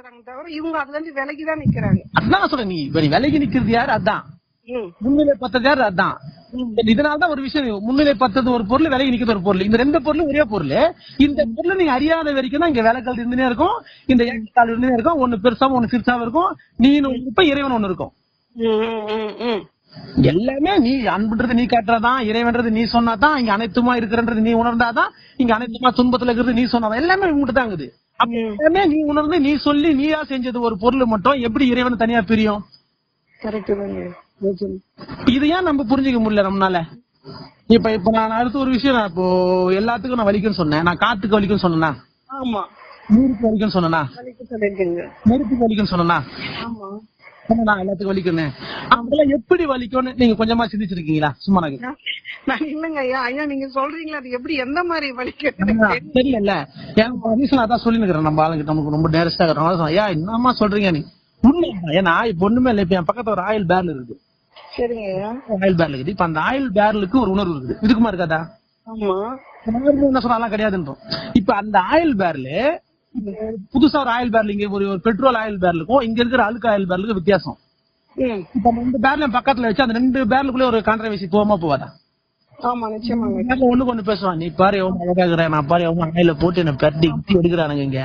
பயன்படுத்துறாங்க தவிர இவங்க அதுல இருந்து விலகி தான் நிக்கிறாங்க. அதான் சொல்றேன் நீ இப்ப நீ விலகி நிக்கிறது யாரு? அதான். முன்னிலை பத்தது யாரு? அதான். இதனாலதான் ஒரு விஷயம் முன்னிலை பத்தது ஒரு பொருள் விலகி நிக்கிறது ஒரு பொருள். இந்த ரெண்டு பொருளும் ஒரே பொருள். இந்த பொருள் நீங்க அறியாத வரைக்கும் தான் இங்க விலக்கல் இருந்துனே இருக்கும். இந்த ஏற்றத்தாழ் இருந்துனே இருக்கும். ஒண்ணு பெருசாவும் ஒண்ணு சிறுசாவும் இருக்கும். ஒண்ணு இருப்ப இறைவன் ஒண்ணு இருக்கும். எல்லாமே நீ அன்புன்றது நீ காட்டுறதான் இறைவன்றது நீ சொன்னாதான் இங்க அனைத்துமா இருக்கிறன்றது நீ உணர்ந்தாதான் இங்க அனைத்துமா துன்பத்துல இருக்கிறது நீ சொன்னாதான். எல்லாமே உங்ககிட்ட தான் இருக்குது. அப்ப நீ உணர்ந்து நீ சொல்லி நீயா செஞ்சது ஒரு பொருள் மட்டும் எப்படி இறைவன் தனியா பிரியும். இது ஏன் நம்ம புரிஞ்சுக்க முடியல நம்மளால? இப்ப இப்ப நான் அடுத்த ஒரு விஷயம் நான் இப்போ எல்லாத்துக்கும் நான் வலிக்குன்னு சொன்னேன். நான் காத்துக்கு வலிக்குன்னு சொன்னேனா? ஆமா. நீருக்கு வலிக்குன்னு சொன்னேனா? நெருப்புக்கு வலிக்குன்னு சொன்னேனா? சொன்னேனா எல்லாத்துக்கும் வலிக்குன்னு அதெல்லாம் எப்படி வலிக்கும்னு நீங்க கொஞ்சமா சிந்திச்சிருக்கீங்களா? சும்மா நான் நான் நான் இல்லைங்க ஐயா ஐயா நீங்க சொல்றீங்களா அது எப்படி எந்த மாதிரி வலிக்கு கேக்குறேன். தெரியல எனக்கு ரீசன் அதான் சொல்லி நிக்கிறேன் நம்ம ஆளுங்க நமக்கு ரொம்ப நேரஸ்டா இருக்கிறோம் ஐயா என்னம்மா சொல்றீங்க நீ? உண்மை ஏன்னா இப்ப ஒண்ணுமே இல்லை. இப்ப என் பக்கத்துல ஒரு ஆயில் பேரல் இருக்குது சரிங்க ஆயில் பேரல் இருக்குது. இப்ப அந்த ஆயில் பேரலுக்கு ஒரு உணர்வு இருக்குது. இதுக்குமா இருக்காதா? ஆமா. என்ன சொன்னாலாம் கிடையாதுன்றோம். இப்ப அந்த ஆயில் பேரல் புதுசா ஒரு ஆயில் பேரல் இங்க ஒரு பெட்ரோல் ஆயில் பேரலுக்கும் இங்க இருக்கிற அழுக்கு ஆயில் பேரலுக்கு வித்தியாசம். இப்ப ரெண்டு பேரல் பக்கத்துல வச்சு அந்த ரெண்டு பேரலுக்குள்ள ஒரு கான்ட்ரவர்சி போகாம போவாதா ஆமா நிச்சயமாங்க ஒண்ணுக்கு ஒண்ணு பேசுவான். நீ பாரு எவ்வளவு அழகா இருக்கிற நான் பாரு எவ்வளவு ஆயில போட்டு என்ன பெரட்டி கிட்டி எடுக்கிறானுங்க இங்க.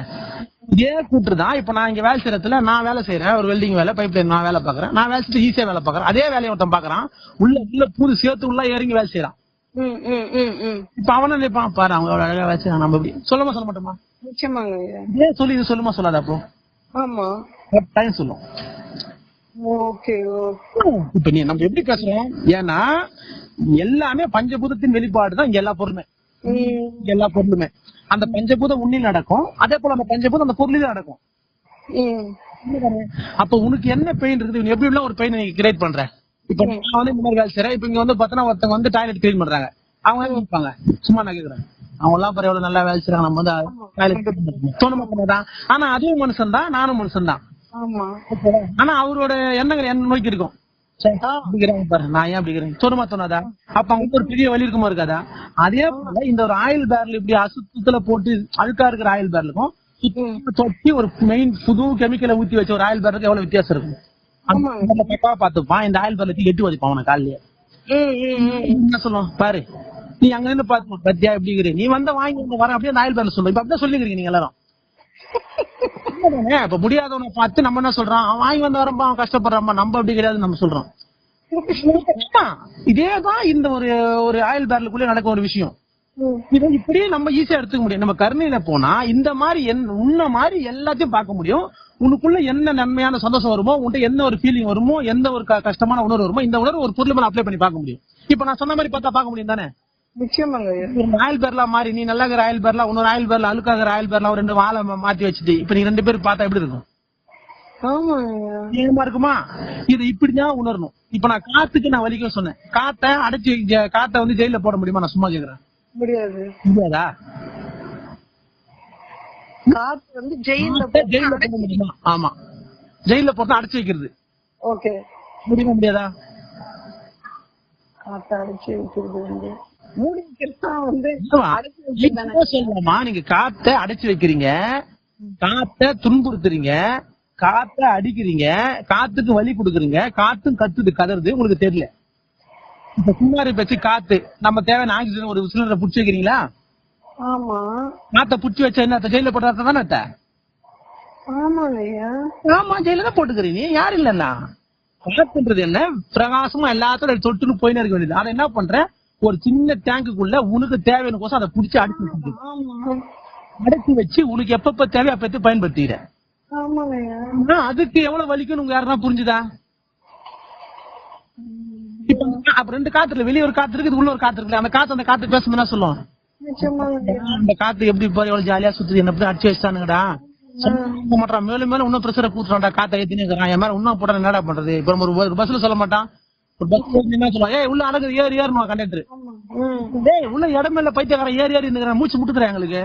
இதே கூட்டு தான். இப்ப நான் இங்க வேலை செய்யறதுல நான் வேலை செய்யறேன். ஒரு வெல்டிங் வேலை பைப் லைன் நான் வேலை பாக்குறேன் நான் வேலை செஞ்சு ஈஸியா வேலை பாக்குறேன் அதே வேலையை ஒருத்தன் பாக்குறான் உள்ள உள்ள பூது சேர்த்து உள்ள இறங்கி வேலை செய்யறான். இப்ப அவன நினைப்பான் பாரு அவங்க எவ்வளவு அழகா செய்யறான் நம்ம எப்படி சொல்லமா சொல்ல மாட்டோமா? நிச்சயமாங்க. இதே சொல்லி இது சொல்லுமா சொல்லாத அப்போ. ஆமா. டைம் சொல்லும். ஓகே இப்ப நீ நம்ம எப்படி பேசுறோம்? ஏன்னா எல்லாமே பஞ்சபூதத்தின் வெளிப்பாடு தான் இங்க எல்லா பொருளுமே. எல்லா பொருளுமே. அந்த பஞ்சபூதம் உன்னில் நடக்கும். அதே போல அந்த பஞ்சபூதம் அந்த பொருளிலும் நடக்கும். அப்ப உனக்கு என்ன பெயின் இருக்குது? எப்படி எல்லாம் ஒரு பெயின் கிரியேட் பண்ற? இப்ப நான் வந்து மாதிரி வேலை செய்யறேன் இப்ப இங்க வந்து பார்த்தனா ஒருத்தவங்க வந்து டாய்லெட் கிளீன் பண்றாங்க. அவங்க நினைப்பாங்க? சும்மா நான் கேக்குறேன். அவங்க எல்லாம் பாரு எவ்வளவு நல்லா வேலை செய்யறாங்க நம்ம வந்து டாய்லெட் கிளீன் பண்றோம். தோண மாட்டேதான் ஆனா அதுவும் மனுஷன் தான் நானும் மனுஷன் தான் ஆனா அவரோட எண்ணங்கள் என்ன நோக்கி இருக்கும். நான் ஏன் அப்படிங்கிறேன் தோணுமா தோணாதா? அப்ப அவங்க ஒரு பெரிய வலி இருக்குமா இருக்காதா? அதே போல இந்த ஒரு ஆயில் பேரல் இப்படி அசுத்தத்துல போட்டு அழுக்கா இருக்கிற ஆயில் பேரலுக்கும் தொட்டி ஒரு மெயின் புது கெமிக்கலை ஊத்தி வச்ச ஒரு ஆயில் பேரலுக்கு எவ்வளவு வித்தியாசம் இருக்கும்? அந்த பக்கா பாத்துப்பான் இந்த ஆயில் பேரலுக்கு எட்டு வச்சுப்பான் அவன காலையில என்ன சொல்லுவான்? பாரு. நீ அங்க இருந்து பாத்து பத்தியா எப்படி இருக்கிற நீ வந்த வாங்கி வந்து வர. அப்படியே அந்த ஆயில் பேரல் சொல்லுவோம் இப்ப அப்படியே சொல்லிக்கிறீங்க நீங்க எல்லாரும்? இப்ப முடியாதவனை பார்த்து நம்ம என்ன சொல்றோம் அவன் வாங்கி வந்த வரப்பா அவன் கஷ்டப்படுறான் நம்ம அப்படி கிடையாது நம்ம சொல்றோம். இதேதான் இந்த ஒரு ஒரு ஆயில் பேரலுக்குள்ளே நடக்க ஒரு விஷயம். இதை இப்படியே நம்ம ஈஸியா எடுத்துக்க முடியும். நம்ம கருணையில போனா இந்த மாதிரி உன்ன மாதிரி எல்லாத்தையும் பார்க்க முடியும். உனக்குள்ள என்ன நன்மையான சந்தோஷம் வருமோ உன்கிட்ட என்ன ஒரு ஃபீலிங் வருமோ எந்த ஒரு கஷ்டமான உணர்வு வருமோ இந்த உணர்வு ஒரு பொருள் மேல அப்ளை பண்ணி பார்க்க முடியும். இப்ப நான் சொன்ன மாதிரி பார்த்தா பார்க்க முடியும் தானே? நிச்சயமாங்க. ஆயில் பேர்லாம் மாறி நீ நல்லா இருக்கிற ஆயில் பேர்லாம் இன்னொரு ஆயில் பேர்ல அழுக்காகிற ஆயில் பேர்லாம் ஒரு ரெண்டு வாழை மாத்தி வச்சுட்டு இப்ப நீங்க ரெண்டு பேரும் பார்த்தா எப்படி இருக்கும்? ஏமா இருக்குமா? இது இப்படிதான் உணரணும். இப்ப நான் காத்துக்கு நான் வலிக்கும் சொன்னேன். காத்தை அடைச்சு காத்தை வந்து ஜெயில போட முடியுமா? நான் சும்மா கேக்குறேன். முடியாது. முடியாதா? காத்து வந்து ஜெயில ஜெயில போட முடியுமா? ஆமா. ஜெயில போட்டு அடைச்சு வைக்கிறது. ஓகே. முடியுமா முடியாதா? காத்த அடைச்சு வைக்கிறது வந்து. மூடி வந்து சொல்லலாமா? நீங்க காத்தை அடைச்சு வைக்கிறீங்க. காத்தை துன்புறுத்துறீங்க. காத்தை அடிக்கிறீங்க. காத்துக்கு வலி கொடுக்குறீங்க. காத்தும் கத்துது கதறுது. உங்களுக்கு தெரியல. இப்ப சும்மாரி வச்சு காத்து. நம்ம தேவையான ஆக்சிஜன் ஒரு சிலிண்டரை புடிச்சு வைக்கிறீங்களா? ஆமா. காத்தை புடிச்சு வச்சா என்ன ஜெயில போட்டா தானே அத்தை? ஆமா ஜெயில தான் போட்டுக்கிறீங்க. யார் இல்லன்னா காத்துன்றது என்ன பிரகாசமா எல்லாத்தையும் தொட்டுன்னு போயினே இருக்க வேண்டியது. அதை என்ன பண்றேன் ஒரு சின்ன டேங்குக்குள்ள உனக்கு தேவையான கோசம் அதை புடிச்சு அடிச்சு அடைச்சு வச்சு உனக்கு எப்பப்ப தேவை அப்ப பயன்படுத்திக்கிறேன் ஆனா, அதுக்கு எவ்வளவு வலிக்கும் உங்க யாருன்னா புரிஞ்சுதா? அப்ப ரெண்டு காத்துல வெளிய ஒரு காத்து இருக்குது உள்ள ஒரு காத்து இருக்குல்ல அந்த காத்து அந்த காத்து பேசணும் என்ன சொல்லும் நிச்சயமாங்க ஐயா அந்த காத்து எப்படி பாரு எவ்வளவு ஜாலியா சுத்துது என்ன எப்படி அடிச்சு வச்சிட்டானுங்கடா. மாட்டான் மேலும் மேலும் இன்னும் பிரஷரை கூட்டுறான்டா காத்த ஏத்தினே இருக்கிறான். என் மேல இன்னும் போட்டா என்னடா பண்றது? இப்ப நம்ம ஒரு பஸ்ல சொல்ல மாட்டான். ஒரு பஸ் என்ன சொல்லுவான் ஏய் உள்ள அடங்குது ஏறி ஏறணும் கண்டக்டர் டேய் உள்ள இடமே இல்ல பைத்தியக்காரன் ஏறி ஏறி நிக்கிறான் மூச்சு முட்டுதுறேன் எங்களுக்கு.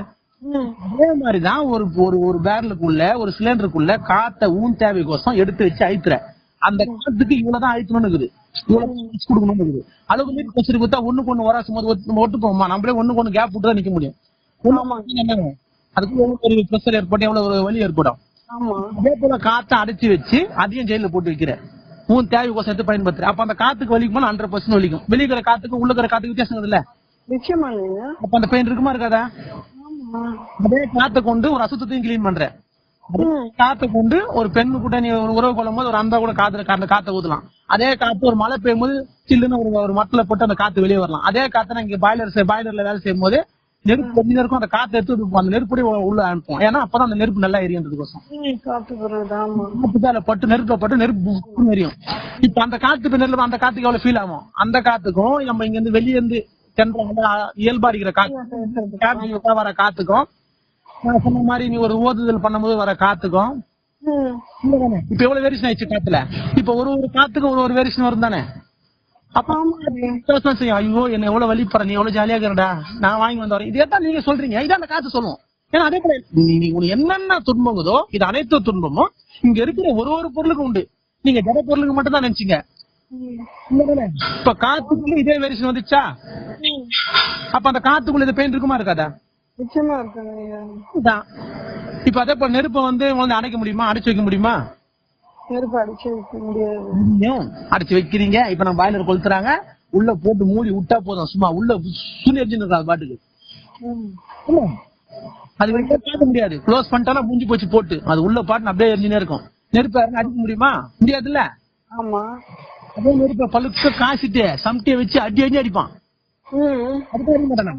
அதே மாதிரிதான் ஒரு ஒரு ஒரு பேரலுக்குள்ள ஒரு சிலிண்டருக்குள்ள காத்த ஊன் தேவைக்கோசம் எடுத்து வச்சு அழுத்துற. அந்த காத்துக்கு இவ்வளவுதான் அழுத்தணும்னு இருக்குது இவ்வளவு கொடுக்கணும்னு இருக்குது அளவுக்கு மீறி பிரஷர் கொடுத்தா ஒண்ணுக்கு ஒண்ணு வராசும் போது ஒட்டு- நம்ம ஒட்டு போவோமா நம்மளே ஒண்ணுக்கு ஒண்ணு கேப் விட்டு தான் நிக்க முடியும். என்ன? அதுக்கு ஒரு பிரஷர் ஏற்பட்டு எவ்வளவு ஒரு வலி ஏற்படும்? அதே போல காத்தை அடைச்சு வச்சு அதையும் ஜெயில போட்டு வைக்கிற. உன் தேவைக்கோசம் எடுத்து பயன்படுத்துற. அப்ப அந்த காத்துக்கு வலிக்கும் போது ஹண்ட்ரட் பர்சன்ட் வலிக்கும். வெளியிற காத்துக்கு உள்ளுக்கிற காத்துக்கு வித்தியாசம் இல்ல அப்ப அந்த பெயின் இருக்குமா இருக்காதா? அதே காத்தை கொண்டு ஒரு அசுத்தத்தையும் கிளீன் பண்ற. அதே ம். காத்தை கொண்டு ஒரு பெண்ணு கூட நீ ஒரு உறவு கொள்ளும் போது ஒரு அந்த கூட காத்துல அந்த காத்தை ஊதலாம். அதே காத்து ஒரு மழை பெய்யும் போது சில்லுன்னு ஒரு ஒரு மட்டில போட்டு அந்த காத்து வெளியே வரலாம். அதே காத்தை நான் இங்க பாய்லர் பாய்லர்ல வேலை செய்யும் போது நெருப்பு கொஞ்சம் இருக்கும் அந்த காத்தை எடுத்து அந்த நெருப்படி உள்ள அனுப்புவோம். ஏன்னா அப்பதான் அந்த நெருப்பு நல்லா எரியன்றதுக்கோசம் பட்டு நெருப்புல பட்டு நெருப்பு எரியும். இப்ப அந்த காத்து நெருப்பு அந்த காத்துக்கு எவ்வளவு ஃபீல் ஆகும்? அந்த காத்துக்கும் நம்ம இங்க இருந்து வெளியே இருந்து வந்து இயல்பா அடிக்கிற காத்து வர காத்துக்கும் நான் சொன்ன மாதிரி நீ ஒரு ஓதுதல் பண்ணும்போது வர காத்துக்கும்? இப்ப எவ்வளவு வேரியேஷன் ஆயிடுச்சு காத்துல? இப்ப ஒரு ஒரு காத்துக்கும் ஒரு ஒரு வேரியேஷன் வரும் தானே? அப்ப செய்யும் ஐயோ என்ன எவ்வளவு வலிப்படுற நீ எவ்வளவு ஜாலியா இருக்கிறடா? நான் வாங்கி வந்து வரேன் இதே தான் நீங்க சொல்றீங்க. இதான் அந்த காத்து சொல்லுவோம் ஏன்னா அதே போல நீ உனக்கு என்னென்ன துன்பங்குதோ இது அனைத்து துன்பமும் இங்க இருக்கிற ஒரு ஒரு பொருளுக்கும் உண்டு. நீங்க ஜட பொருளுக்கு மட்டும் தான் நினைச்சீங்க? இப்ப காத்துக்குள்ள இதே வேரியேஷன் வந்துச்சா. அப்ப அந்த காத்துக்குள்ள இது பெயின் இருக்குமா இருக்காதா? நிச்சயமா இதான். இப்ப அதே போல நெருப்பை வந்து வந்து அணைக்க முடியுமா? அடைச்சு வைக்க முடியுமா? நெருப்பு அடிச்சு வைக்க முடியாது. அடைச்சு வைக்கிறீங்க? இப்ப நம்ம பாய்லர் கொளுத்துறாங்க. உள்ள போட்டு மூடி விட்டா போதும். சும்மா உள்ள சுனி அது பாட்டுக்கு? அது வெளியே பார்க்க முடியாது. க்ளோஸ் பண்ணிட்டாலும் மூஞ்சி போச்சு போட்டு. அது உள்ள பாட்டு அப்படியே எரிஞ்சுனே இருக்கும். நெருப்பை யாருன்னு அடிக்க முடியுமா? முடியாதுல்ல? ஆமா. அதே நெருப்பை பழுக்க காசிட்டு சமட்டிய வச்சு அடி அடி அடிப்பான். அதுக்கு அடிக்க மாட்டானா?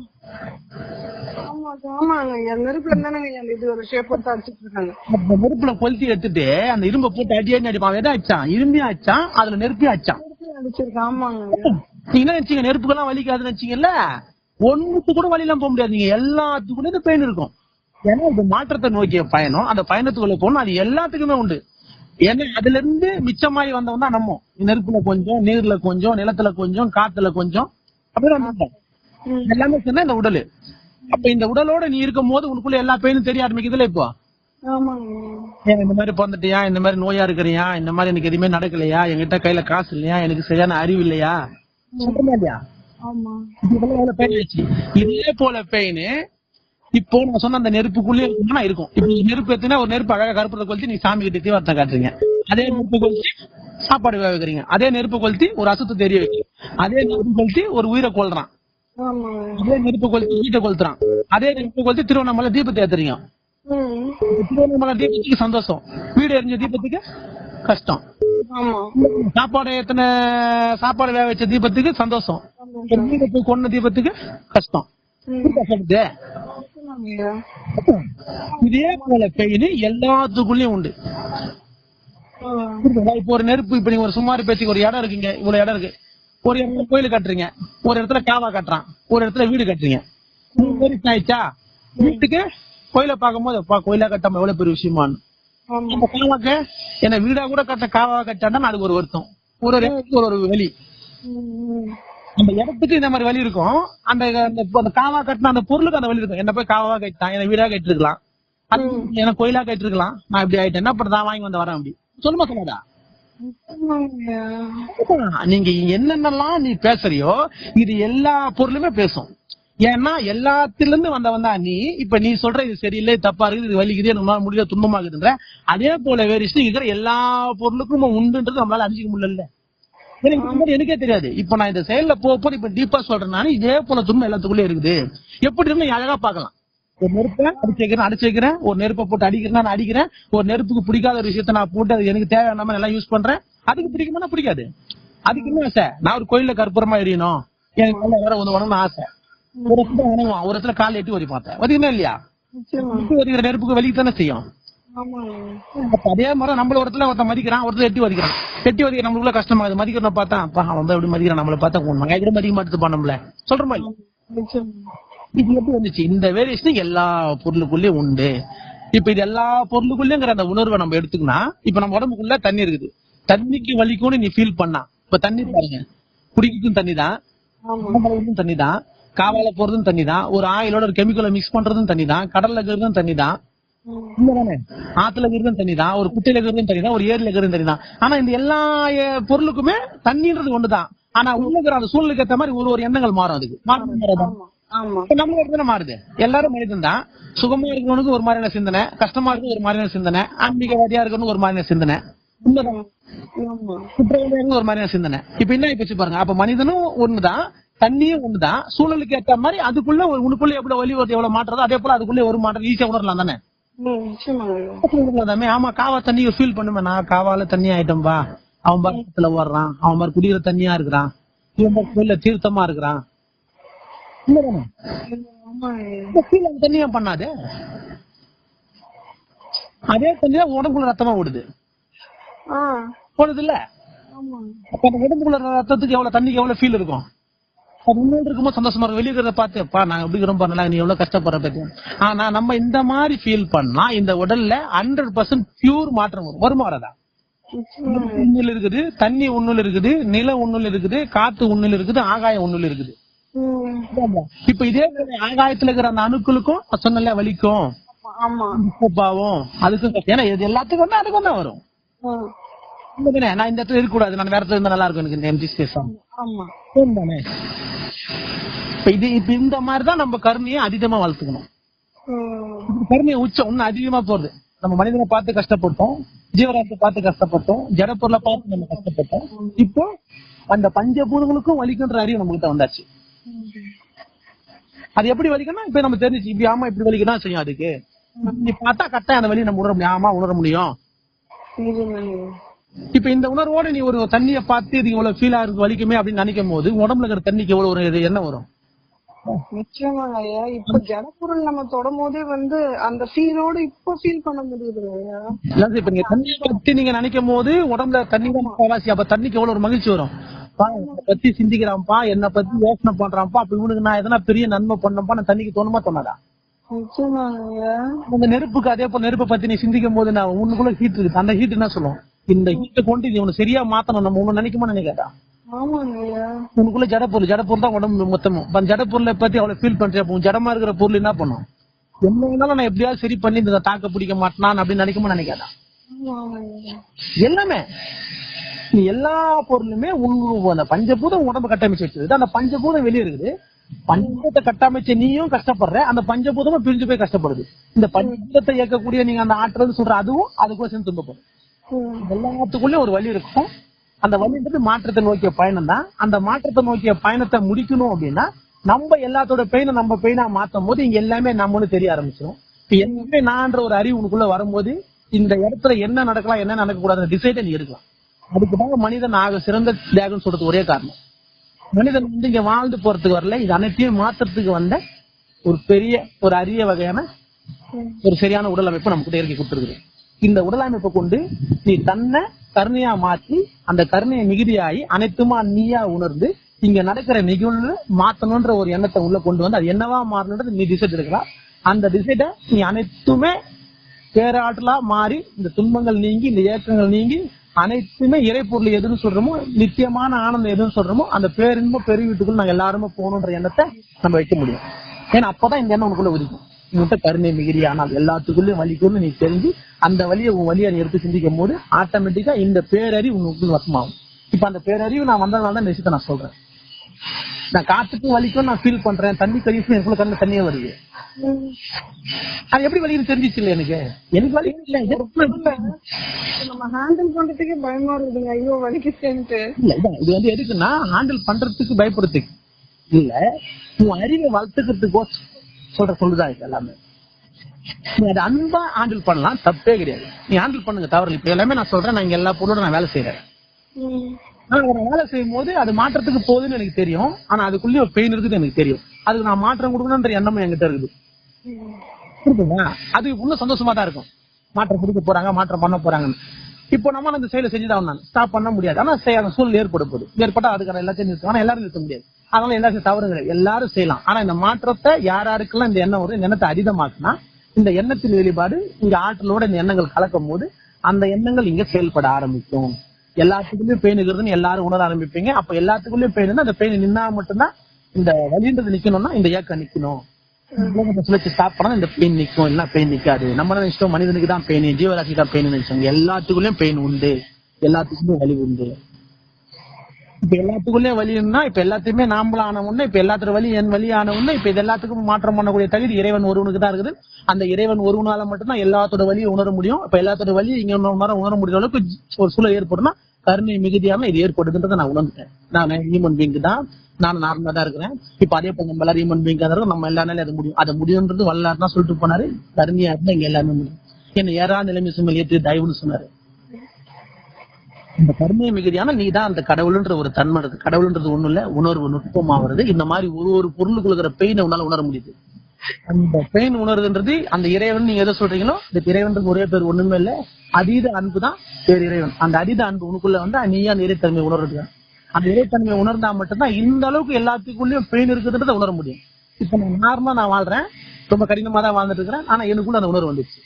நெருப்புல கொளுத்தி எடுத்துட்டு அந்த இரும்பை போட்டு அடி அடி அடிப்பான். எதை அடிச்சான்? இரும்பியும் அடிச்சான் அதுல நெருப்பியும் அடிச்சான். நீங்க நினைச்சீங்க நெருப்புக்கெல்லாம் வலிக்காதுன்னு நினைச்சீங்கல்ல? ஒண்ணுக்கு கூட வலியெல்லாம் போக முடியாது. நீங்க எல்லாத்துக்குள்ள இந்த பெயின் இருக்கும். ஏன்னா இது மாற்றத்தை நோக்கிய பயணம். அந்த பயணத்துக்குள்ள போகணும். அது எல்லாத்துக்குமே உண்டு. ஏன்னா அதுல இருந்து மிச்சமாயி வந்தவன் தான் நம்ம. நெருப்புல கொஞ்சம் நீர்ல கொஞ்சம் நிலத்துல கொஞ்சம் காத்துல கொஞ்சம். அப்படிதான். எல்லாமே சேர்ந்தா இந்த உடல். அப்ப இந்த உடலோட நீ இருக்கும் போது உனக்குள்ள எல்லா பெயினும் தெரிய ஆரம்பிக்குதுல இப்போ? இந்த மாதிரி பிறந்துட்டியா? இந்த மாதிரி நோயா இருக்கிறியா? இந்த மாதிரி எனக்கு எதுவுமே நடக்கலையா? என்கிட்ட கையில காசு இல்லையா? எனக்கு சரியான அறிவு இல்லையா? இல்லையா? இதே போல பெயின் இப்போ நான் சொன்ன அந்த நெருப்புக்குள்ளே இருக்கும்னா இருக்கும். இப்போ நெருப்பு எத்தினா ஒரு நெருப்பு அழகா கருப்பத்தை கொளுத்தி நீங்க சாமி கிட்ட தீவார்த்தம் காட்டுறீங்க. அதே நெருப்பு கொளுத்தி சாப்பாடு வேக வைக்கிறீங்க. அதே நெருப்பு கொளுத்தி ஒரு அசுத்த தெரிய வைக்கிறீங்க. அதே நெருப்பு கொளுத்தி ஒரு உயிரை ஆமாங்க அதே நெருப்பு கொளுத்தி வீட்டை கொளுத்துறான். அதே நெருப்பு கொளுத்தி திருவண்ணாமலை தீபத்தை ஏத்துறீங்க. திருவண்ணாமலை தீபத்துக்கு சந்தோஷம். வீடு எரிஞ்ச தீபத்துக்கு கஷ்டம். சாப்பாடு எத்தனை சாப்பாடு வேக வச்ச தீபத்துக்கு சந்தோஷம். வீடை கொன்ன தீபத்துக்கு கஷ்டம். இதே போல பெயின் எல்லாத்துக்குள்ளயும் உண்டு? இப்போ ஒரு நெருப்பு இப்ப நீங்க ஒரு சுமார் பேச்சுக்கு ஒரு இடம் இருக்குங்க. இவ்வளவு இடம் இருக்கு. ஒரு இடத்துல கோயில் கட்டுறீங்க ஒரு இடத்துல காவா கட்டுறான் ஒரு இடத்துல வீடு கட்டுறீங்க. மூணு பேருக்கு ஆயிடுச்சா? வீட்டுக்கு கோயிலை பார்க்கும்போது அப்பா கோயிலா கட்டாம எவ்வளவு பெரிய விஷயமான்னு ஆமா. அந்த காவாக்கு என்ன வீடா கூட கட்ட காவா கட்டான்னா அதுக்கு ஒரு வருத்தம். ஒரு ஒரு இடத்துக்கு ஒரு ஒரு வழி. அந்த இடத்துக்கு இந்த மாதிரி வழி இருக்கும். அந்த அந்த காவா கட்டின அந்த பொருளுக்கு அந்த வழி இருக்கும். என்ன போய் காவா கட்டான் என்ன வீடா கட்டிருக்கலாம். அது என்ன கோயிலா கட்டிருக்கலாம். நான் இப்படி ஆயிட்டேன். என்ன பண்ண வாங்கி வந்து வரேன் அப்படி. சொல்லுமா சொல்லாதா? நீங்க என்னென்னலாம் நீ பேசுறியோ இது எல்லா பொருளுமே பேசும். ஏன்னா எல்லாத்துல இருந்து வந்தவன் தான் நீ. இப்ப நீ சொல்ற இது சரியில்லை தப்பா இருக்குது இது வலிக்குது நம்மளால முடியல துன்பமாகுதுன்ற அதே போல வேரிச்சு இருக்கிற எல்லா பொருளுக்கும் உண்டுன்றது நம்மளால அறிஞ்சிக்க முடியல எனக்கு எனக்கே தெரியாது. இப்ப நான் இந்த செயல்ல போக போது இப்ப டீப்பா சொல்றேன் இதே போல துன்பம் எல்லாத்துக்குள்ளே இருக்குது. எப்படி இருந்தா அழகா பாக்கலாம் ஒரு நெருப்பை அடிச்சு வைக்கிறேன் அடிச்சு வைக்கிறேன். ஒரு நெருப்பை போட்டு அடிக்கிறேன் நான் அடிக்கிறேன். ஒரு நெருப்புக்கு பிடிக்காத ஒரு விஷயத்த நான் போட்டு அது எனக்கு தேவையான மாதிரி எல்லாம் யூஸ் பண்றேன். அதுக்கு பிடிக்குமா பிடிக்காது. அதுக்கு என்ன ஆசை? நான் ஒரு கோயில்ல கற்பூரமா எரியணும். எனக்கு நல்ல வேற உதவணும்னு ஆசை. ஒரு இடத்துல வணங்குவான் ஒரு இடத்துல கால் எட்டி வரி பார்த்தேன் வதிக்கணும் இல்லையா? வரிக்கிற நெருப்புக்கு வலிக்கு தானே செய்யும். அதே மாதிரி நம்மள ஒரு இடத்துல ஒருத்தன் மதிக்கிறான் ஒருத்தர் எட்டி வதிக்கிறான் எட்டி வதிக்க நம்மளுக்குள்ள கஷ்டமாகுது மதிக்கிறத பார்த்தா அப்பா அவன் எப்படி மதிக்கிறான். நம்மள பார்த்தா கூட மதிக்க மாட்டேது பண்ணோம்ல சொல்றோமா இல்லையா? இது எப்படி வந்துச்சு? இந்த வேரியேஷன் எல்லா பொருளுக்குள்ளயும் உண்டு. இப்ப இது எல்லா பொருளுக்குள்ளேங்கிற அந்த உணர்வை நம்ம எடுத்துக்கணும் இப்ப நம்ம உடம்புக்குள்ள தண்ணி இருக்குது. தண்ணிக்கு வலிக்கும்னு நீ ஃபீல் பண்ணா. இப்ப தண்ணி பாருங்க. குடிக்கும் தண்ணி தான் தண்ணி தான் காவால போறதும் தண்ணி தான் ஒரு ஆயிலோட ஒரு கெமிக்கலை மிக்ஸ் பண்றதும் தண்ணி தான் கடல்ல இருக்கிறதும் தண்ணி தான் இல்லதானே ஆத்துல இருக்கிறதும் தண்ணி தான் ஒரு குட்டையில இருக்கிறதும் தண்ணி தான் ஒரு ஏரியில இருக்கிறதும் தண்ணி தான் ஆனா இந்த எல்லா பொருளுக்குமே தண்ணின்றது ஒண்ணுதான். ஆனா உள்ள இருக்கிற அந்த சூழ்நிலைக்கு ஏத்த மாதிரி ஒரு ஒரு எண்ணங்கள் மாறும் அதுக்கு. மாறும் நம்ம இடத்துல மாறுது. எல்லாரும் மனிதன் தான். சுகமா இருக்கிறவனுக்கு ஒரு மாதிரியான சிந்தனை கஷ்டமா இருக்கு ஒரு மாதிரியான சிந்தனை ஆன்மீகவாதியா இருக்கணும் ஒரு மாதிரியான சிந்தனை. உண்மைதான். ஒரு மாதிரியான சிந்தனை. இப்ப என்ன ஆயிப்போச்சு பாருங்க. அப்ப மனிதனும் ஒண்ணுதான் தண்ணியும் ஒண்ணுதான். சூழலுக்கு ஏத்த மாதிரி அதுக்குள்ள ஒரு உனக்குள்ள எவ்வளவு வலி வருது எவ்வளவு மாற்றதோ அதே போல அதுக்குள்ள ஒரு மாற்றம் ஈஸியா உணரலாம் தானே? ஆமா காவா தண்ணி ஃபீல் பண்ணுவேன். நான் காவால தண்ணி ஆயிட்டோம்பா. அவன் பக்கத்துல ஓடுறான். அவன் மாதிரி குடிக்கிற தண்ணியா இருக்கிறான். இவன் தீர்த்தமா இருக்கிறான். இல்லதானே தண்ணியா பண்ணாது. அதே தண்ணியா உடம்புக்குள்ள ரத்தமா ஓடுது. ஓடுது இல்ல ஆமா. அப்ப அந்த உடம்புக்குள்ள ரத்தத்துக்கு எவ்வளவு தண்ணிக்கு எவ்வளவு ஃபீல் இருக்கும்? உண்மையில இருக்கும்போது சந்தோஷமா இருக்கும். வெளியே இருக்கிறத பார்த்து அப்பா நான் எப்படி ரொம்ப நல்லா நீ எவ்வளவு கஷ்டப்படுற பத்தி? ஆனா நம்ம இந்த மாதிரி ஃபீல் பண்ணா இந்த உடல்ல ஹண்ட்ரட் பர்சன்ட் பியூர் மாற்றம் வரும். வருமா வராதா? உண்ணில் இருக்குது தண்ணி உண்ணுல இருக்குது நில உண்ணுல இருக்குது காத்து உண்ணுல இருக்குது ஆகாயம் உண்ணுல இருக்குது. இப்ப இதே ஆகாயத்துல இருக்கிற அந்த அணுக்களுக்கும் சொன்னல வலிக்கும். பாவம் அதுக்கும். ஏன்னா இது எல்லாத்துக்கும் வந்து அதுக்கும் தான் வரும்? நான் இந்த இடத்துல இருக்கக்கூடாது. நான் வேற இடத்துல இருந்தா நல்லா இருக்கும் எனக்கு இந்த எம்ஜி ஸ்பேஸ் தானே? இப்ப இது இப்ப இந்த மாதிரி தான் நம்ம கருணையை அதிகமா வளர்த்துக்கணும். கருணையை உச்சம் இன்னும் அதிகமா போறது. நம்ம மனிதனை பார்த்து கஷ்டப்பட்டோம். ஜீவராசியை பார்த்து கஷ்டப்பட்டோம். ஜடப்பொருளை பார்த்து நம்ம கஷ்டப்பட்டோம். இப்போ அந்த பஞ்சபூதங்களுக்கும் வலிக்குன்ற அறிவு நம்ம கிட்ட வந்தாச்சு. அது எப்படி வலிக்கணும் இப்ப நம்ம தெரிஞ்சுச்சு இப்படி ஆமா இப்படி வலிக்கணும் செய்யும் அதுக்கு. நீ பார்த்தா கரெக்டா அந்த வலி நம்ம உணர முடியும். ஆமா உணர முடியும். இப்ப இந்த உணர்வோட நீ ஒரு தண்ணிய பார்த்து இது இவ்வளவு ஃபீலா இருக்கு வலிக்குமே அப்படின்னு நினைக்கும் போது உடம்புல இருக்கிற தண்ணிக்கு எவ்வளவு ஒரு இது என்ன வரும்? நிச்சயமாங்க ஐயா. இப்ப ஜடப்பொருள் நம்ம தொடும் போதே வந்து அந்த ஃபீலோட இப்ப ஃபீல் பண்ண முடியுது இப்ப நீங்க தண்ணியை பத்தி நீங்க நினைக்கும் போது உடம்புல தண்ணி தான் அப்ப தண்ணிக்கு எவ்வளவு ஒரு மகிழ்ச்சி வரும். என்னை பத்தி சிந்திக்கிறான்ப்பா என்ன பத்தி யோசனை பண்றான்ப்பா அப்ப இவனுக்கு நான் எதனா பெரிய நன்மை பண்ணப்பா நான் தண்ணிக்கு தோணுமா தோணாதா? அந்த நெருப்புக்கு அதே போல நெருப்பை பத்தி நீ சிந்திக்கும் போது நான் உன்னுக்குள்ள ஹீட் இருக்கு அந்த ஹீட் என்ன சொல்லும்? இந்த ஹீட்டை கொண்டு இவனை சரியா மாத்தணும் நம்ம ஒண்ணு நினைக்குமா நினைக்காதா ஆமாங்க. ஐயா உனக்குள்ள ஜடப்பொருள் ஜடப்பொருள் தான் உடம்பு மொத்தமும். அந்த ஜடப்பொருளை பத்தி அவ்வளவு ஃபீல் உன் ஜடமா இருக்கிற பொருள் என்ன பண்ணும்? என்ன வேணாலும் நான் எப்படியாவது சரி பண்ணி இந்த தாக்க பிடிக்க மாட்டான் அப்படின்னு நினைக்குமா நினைக்காதா எல்லாமே. எல்லா பொருளுமே அந்த பஞ்சபூதம் உடம்பு கட்டமைச்சு வச்சது. அந்த பஞ்சபூதம் வெளியே இருக்குது. பஞ்சபூதத்தை கட்டமைச்ச நீயும் கஷ்டப்படுற அந்த பஞ்சபூதமும் பிரிஞ்சு போய் கஷ்டப்படுது. இந்த பஞ்சபூதத்தை இயக்கக்கூடிய நீங்க அந்த ஆற்றல் சொல்ற அதுவும் அதுக்குள்ள சேர்ந்து துன்பப்படும். எல்லாத்துக்குள்ளயும் ஒரு வழி இருக்கும். அந்த வழின்றது மாற்றத்தை நோக்கிய பயணம் தான். அந்த மாற்றத்தை நோக்கிய பயணத்தை முடிக்கணும் அப்படின்னா நம்ம எல்லாத்தோட பெயினை நம்ம பெயினா மாத்தும் போது இங்க எல்லாமே நம்மன்னு தெரிய ஆரம்பிச்சிடும் இப்ப எல்லாமே நான்ற ஒரு அறிவு உனக்குள்ள வரும்போது இந்த இடத்துல என்ன நடக்கலாம் என்ன நடக்கக்கூடாது டிசைடை நீ எடுக்கலாம். அதுக்குதான் மனிதன் ஆக சிறந்த தியாகம் சொல்றது ஒரே காரணம். மனிதன் வந்து இங்க வாழ்ந்து போறதுக்கு வரல. இது அனைத்தையும் மாத்துறதுக்கு வந்த ஒரு பெரிய ஒரு அரிய வகையான ஒரு சரியான உடல் அமைப்பு நமக்கு இயற்கை கொடுத்துருக்குது. இந்த உடல் அமைப்பை கொண்டு நீ தன்னை கருணையா மாத்தி அந்த கருணையை மிகுதியாகி அனைத்துமா நீயா உணர்ந்து இங்க நடக்கிற நிகழ்வு மாத்தணும்ன்ற ஒரு எண்ணத்தை உள்ள கொண்டு வந்து அது என்னவா மாறணுன்றது நீ டிசைட் எடுக்கலாம். அந்த டிசைட நீ அனைத்துமே பேராற்றலா மாறி இந்த துன்பங்கள் நீங்கி இந்த ஏக்கங்கள் நீங்கி அனைத்துமே இறைப்பொருள் எதுன்னு சொல்றோமோ நித்தியமான ஆனந்தம் எதுன்னு சொல்றோமோ அந்த பேரின்ப பெரிய வீட்டுக்குள்ள நாங்க எல்லாருமே போகணுன்ற எண்ணத்தை நம்ம வைக்க முடியும். ஏன்னா அப்பதான் இந்த எண்ணம் உனக்குள்ள உதிக்கும். உன்கிட்ட கருணை மிகிரி ஆனால் எல்லாத்துக்குள்ளயும் வலிக்கும்னு நீ தெரிஞ்சு அந்த வழியை உன் வழியை நீ எடுத்து சிந்திக்கும் போது ஆட்டோமேட்டிக்கா இந்த பேரறிவு உனக்கு வசமாகும். இப்ப அந்த பேரறிவு நான் வந்ததுனால தான் விஷயத்த நான் சொல்றேன். நான் காத்துக்கும் வலிக்கும் நான் ஃபீல் பண்றேன். தண்ணி கழிக்கும் எனக்குள்ள கண்ணுல தண்ணியே வருது. அது எப்படி வலிக்குன்னு தெரிஞ்சிச்சு இல்ல எனக்கு? எனக்கு வலி இல்ல. நம்ம ஹேண்டில் பண்றதுக்கே பயமா இருக்குதுங்க. ஐயோ இல்ல இதான் இது வந்து எதுக்குன்னா ஹேண்டில் பண்றதுக்கு பயப்படுறதுக்கு இல்ல உன் அறிவை வளர்த்துக்கிறதுக்கோ சொல்ற சொல்லுதா இது எல்லாமே? நீ அதை அன்பா ஹேண்டில் பண்ணலாம். தப்பே கிடையாது. நீ ஹேண்டில் பண்ணுங்க தவறு இப்ப எல்லாமே நான் சொல்றேன். நான் இங்க எல்லா பொருளோட நான் வேலை செய்யறேன் நான் ஒரு வேலை செய்யும் போது அது மாற்றத்துக்கு போகுதுன்னு எனக்கு தெரியும். ஆனா அதுக்குள்ளேயே ஒரு பெயின் இருக்குது எனக்கு தெரியும். அதுக்கு நான் மாற்றம் கொடுக்கணும்ன்ற எண்ணம் என்கிட்ட இருக்குது. இருக்குங்களா அது இன்னும் சந்தோஷமா தான் இருக்கும். மாற்றம் கொடுக்க போறாங்க மாற்றம் பண்ண போறாங்கன்னு. இப்போ நம்ம அந்த செயலை செஞ்சுதான் நான். ஸ்டாப் பண்ண முடியாது. ஆனா செய்ய- சூழல் ஏற்பட போகுது. ஏற்பட்டா அதுக்கான எல்லாத்தையும் நிறுத்தும் ஆனா எல்லாரும் நிறுத்த முடியாது. அதனால எல்லாத்தையும் தவறு கிடையாது. எல்லாரும் செய்யலாம். ஆனா இந்த மாற்றத்தை யார் யாருக்கெல்லாம் இந்த எண்ணம் வரும் இந்த எண்ணத்தை அதிகமாக்குனா இந்த எண்ணத்தின் வெளிப்பாடு இங்க ஆற்றலோட இந்த எண்ணங்கள் கலக்கும் போது அந்த எண்ணங்கள் இங்க செயல்பட ஆரம்பிக்கும். எல்லாத்துக்குள்ளயும் பெயின் இருக்குதுன்னு எல்லாரும் உணர ஆரம்பிப்பீங்க. அப்ப எல்லாத்துக்குள்ளயும் பெயின் இருந்தா அந்த பெயின் நின்னா மட்டும்தான் இந்த வலின்றது நிக்கணும்னா இந்த ஏக்கம் நிக்கணும். சுழற்சி ஸ்டாப் பண்ணா இந்த பெயின் நிக்கும். இல்ல பெயின் நிக்காது. நம்ம இஷ்டம். மனிதனுக்கு தான் பெயின் ஜீவராசிக்கு தான் பெயின் நினைச்சாங்க எல்லாத்துக்குள்ளயும் பெயின் உண்டு. எல்லாத்துக்குமே வலி உண்டு. இப்ப எல்லாத்துக்குள்ளே வலி இருந்தா இப்ப எல்லாத்தையுமே நாமளும் ஆன உடனே இப்ப எல்லாத்தோட வழி என் வழி ஆன உடனே இப்ப இது எல்லாத்துக்கும் மாற்றம் பண்ணக்கூடிய தகுதி இறைவன் ஒருவனுக்கு தான் இருக்குது. அந்த இறைவன் ஒருவனால மட்டும்தான் எல்லாத்தோட வழியை உணர முடியும். இப்ப எல்லாத்தோட வழியை இங்க உணர உணர முடியாத அளவுக்கு ஒரு சூழல் ஏற்படும்னா கருணை மிகுதியாம இது ஏற்படுதுன்றதை நான் உணர்ந்துட்டேன். நான் ஹியூமன் பீங் தான். நான் நார்மலா தான் இருக்கிறேன். இப்ப அதே போல நம்ம எல்லாரும் ஹியூமன் பீங்கா தான் நம்ம எல்லாருனாலும் அது முடியும். அதை முடியும்ன்றது வல்லாறு தான் சொல்லிட்டு போனாரு. கருணையா இருந்தா இங்க எல்லாமே முடியும். என்ன ஏறா நிலைமை சுமையில் ஏற்று தயவுன்னு சொன்னாரு. இந்த கருணை மிகுதியான நீ தான் அந்த கடவுள்ன்ற ஒரு தன்மை இருக்கு கடவுள்ன்றது ஒண்ணு இல்ல உணர்வு நுட்பமா வருது இந்த மாதிரி ஒரு ஒரு பொருளுக்கு இருக்கிற பெயினை உன்னால உணர முடியுது. அந்த பெயின் உணர்வுன்றது அந்த இறைவன் நீங்க எதை சொல்றீங்களோ இந்த இறைவன் ஒரே பேர் ஒண்ணுமே இல்ல. அதீத அன்பு தான் பேர் இறைவன். அந்த அதீத அன்பு உனக்குள்ள வந்து நீ அந்த இறைத்தன்மை உணர்றது? அந்த இறைத்தன்மை உணர்ந்தா மட்டும்தான் இந்த அளவுக்கு எல்லாத்துக்குள்ளயும் பெயின் இருக்குதுன்றதை உணர முடியும். இப்ப நான் நார்மலா நான் வாழ்றேன். ரொம்ப கடினமா தான் வாழ்ந்துட்டு இருக்கிறேன். ஆனா எனக்குள்ள அந்த உணர்வு வந்துச்சு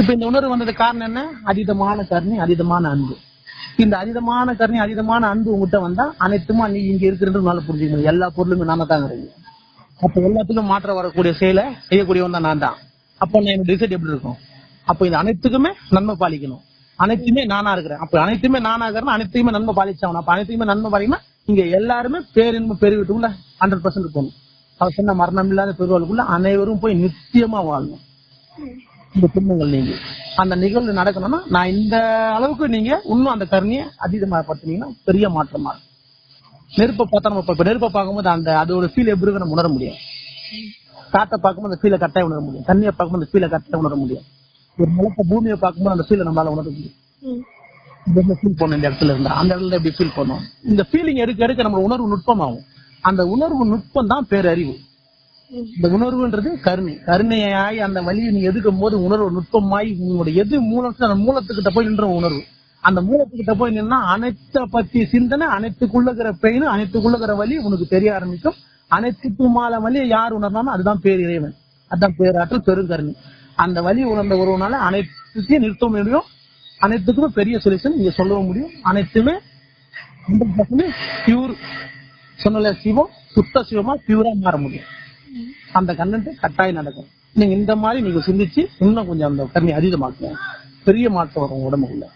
இப்ப இந்த உணர்வு வந்தது காரணம் என்ன? அதீதமான கருணை அதீதமான அன்பு. இந்த அதீதமான கருணை அதீதமான அன்பு உங்ககிட்ட வந்தா அனைத்துமா நீ இங்க இருக்கிறதுனால புரிஞ்சுக்கணும் எல்லா பொருளுமே நாம தான் இருக்கு அப்ப எல்லாத்துக்கும் மாற்றம் வரக்கூடிய செயலை செய்யக்கூடியவன் தான் நான் தான். அப்ப நான் என்னோட ரிசல்ட் எப்படி இருக்கும் அப்ப இந்த அனைத்துக்குமே நன்மை பாலிக்கணும். அனைத்துமே நானா இருக்கிறேன். அப்ப அனைத்துமே நானா இருக்கிறேன் அனைத்தையுமே நன்மை பாலிச்சாகணும். அப்ப அனைத்தையுமே நன்மை பாலிக்கணும் இங்க எல்லாருமே பேரின்மை பெருவிட்டுக்குள்ள ஹண்ட்ரட் பர்சன்ட் போகணும் அவர் சொன்ன மரணம் இல்லாத பெருவாளுக்குள்ள அனைவரும் போய் நித்தியமா வாழணும். இந்த துன்பங்கள் நீங்க. அந்த நிகழ்வு நடக்கணும்னா நான் இந்த அளவுக்கு நீங்க இன்னும் அந்த கருணையை அதிகமாக படுத்துனீங்கன்னா பெரிய மாற்றமா இருக்கும். நெருப்பை பார்த்தா நம்ம இப்ப நெருப்பை பார்க்கும்போது அந்த அதோட ஃபீல் எப்படி இருக்கு நம்ம உணர முடியும் காத்தை பார்க்கும்போது அந்த ஃபீலை கட்டாயம் உணர முடியும் தண்ணியை பார்க்கும்போது அந்த ஃபீலை கட்டாயம் உணர முடியும் ஒரு நிலத்தை பூமியை பார்க்கும்போது அந்த ஃபீலை நம்மளால உணர முடியும் ஃபீல் பண்ணும் இந்த இடத்துல இருந்தா அந்த இடத்துல எப்படி ஃபீல் பண்ணும் இந்த ஃபீலிங் எடுக்க எடுக்க நம்ம உணர்வு நுட்பமாகும்? அந்த உணர்வு நுட்பம் தான் பேரறிவு. இந்த உணர்வுன்றது கருணை. கருணையாய் அந்த வழியை நீ எதுக்கும் போது உணர்வு நுட்பமாய் உங்களோட எது மூலம் அந்த மூலத்துக்கிட்ட போய் நின்ற உணர்வு. அந்த மூலத்துக்கிட்ட போய் நின்னா அனைத்த பத்தி சிந்தனை அனைத்துக்குள்ள இருக்கிற பெயின் அனைத்துக்குள்ள இருக்கிற உனக்கு தெரிய ஆரம்பிக்கும். அனைத்துக்குமால வழியை யார் உணர்ந்தாலும் அதுதான் பேர் இறைவன். அதுதான் பேராற்றல் பெருங்கருணை அந்த வழி உணர்ந்த ஒருவனால அனைத்தையும் நிறுத்த முடியும். அனைத்துக்குமே பெரிய சொல்யூஷன் நீங்க சொல்லவும் முடியும். அனைத்துமே பியூர் சொன்னல சிவம் சுத்த சிவமா பியூரா மாற முடியும். அந்த கண்டென்ட் கட்டாயம் நடக்கும். நீங்க இந்த மாதிரி நீங்க சிந்திச்சு இன்னும் கொஞ்சம் அந்த கருணை அதிகமாக்குங்க பெரிய மாற்றம் வரும் உடம்புக்குள்ள.